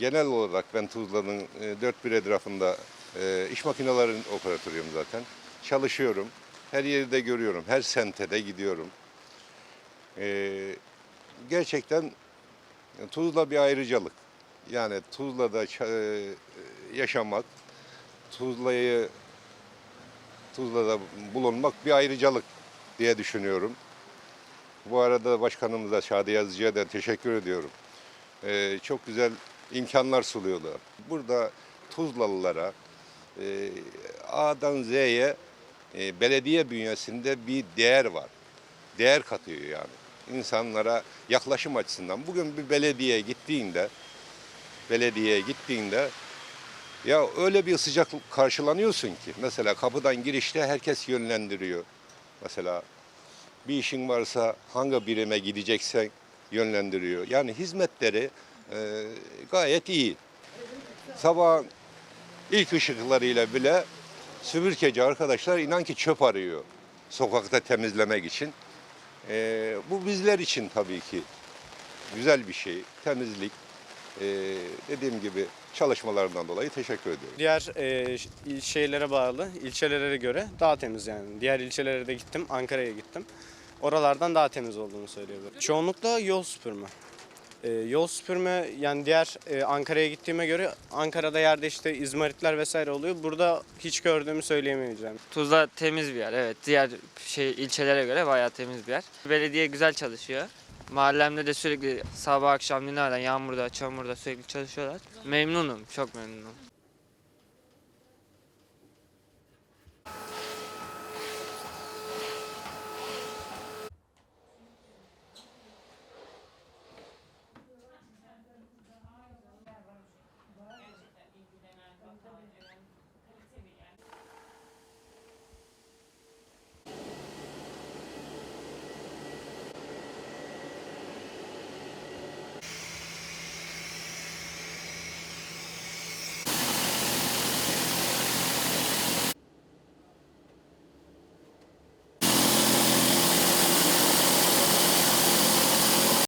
genel olarak ben Tuzla'nın e, dört bir etrafında e, iş makinelerinin operatörüyüm zaten. Çalışıyorum. Her yeri de görüyorum. Her sente de gidiyorum. E, gerçekten Tuzla bir ayrıcalık. Yani Tuzla'da yaşamak, Tuzla'yı Tuzla'da bulunmak bir ayrıcalık diye düşünüyorum. Bu arada başkanımıza Şadi Yazıcı'ya da teşekkür ediyorum. Ee, çok güzel imkanlar sunuyorlar. Burada Tuzlalılara e, A'dan Z'ye e, belediye bünyesinde bir değer var. Değer katıyor yani. İnsanlara yaklaşım açısından. Bugün bir belediyeye gittiğinde belediyeye gittiğinde ya öyle bir sıcak karşılanıyorsun ki. Mesela kapıdan girişte herkes yönlendiriyor. Mesela bir işin varsa hangi birime gideceksen yönlendiriyor. Yani hizmetleri e, gayet iyi. Sabah ilk ışıklarıyla bile süpürgeci arkadaşlar inan ki çöp arıyor sokakta temizlemek için. E, bu bizler için tabii ki güzel bir şey. Temizlik. E, dediğim gibi çalışmalarından dolayı teşekkür ediyorum. Diğer e, ş- il- şehirlere bağlı ilçelere göre daha temiz yani. Diğer ilçelere de gittim, Ankara'ya gittim. Oralardan daha temiz olduğunu söyleyebilirim. Çoğunlukla yol süpürme. E, yol süpürme yani diğer e, Ankara'ya gittiğime göre Ankara'da yerde işte izmaritler vesaire oluyor. Burada hiç gördüğümü söyleyemeyeceğim. Tuzla temiz bir yer. Evet. Diğer şey ilçelere göre bayağı temiz bir yer. Belediye güzel çalışıyor. Mahallemde de sürekli sabah akşam dinlerden yağmurda, çamurda sürekli çalışıyorlar. Memnunum, çok memnunum.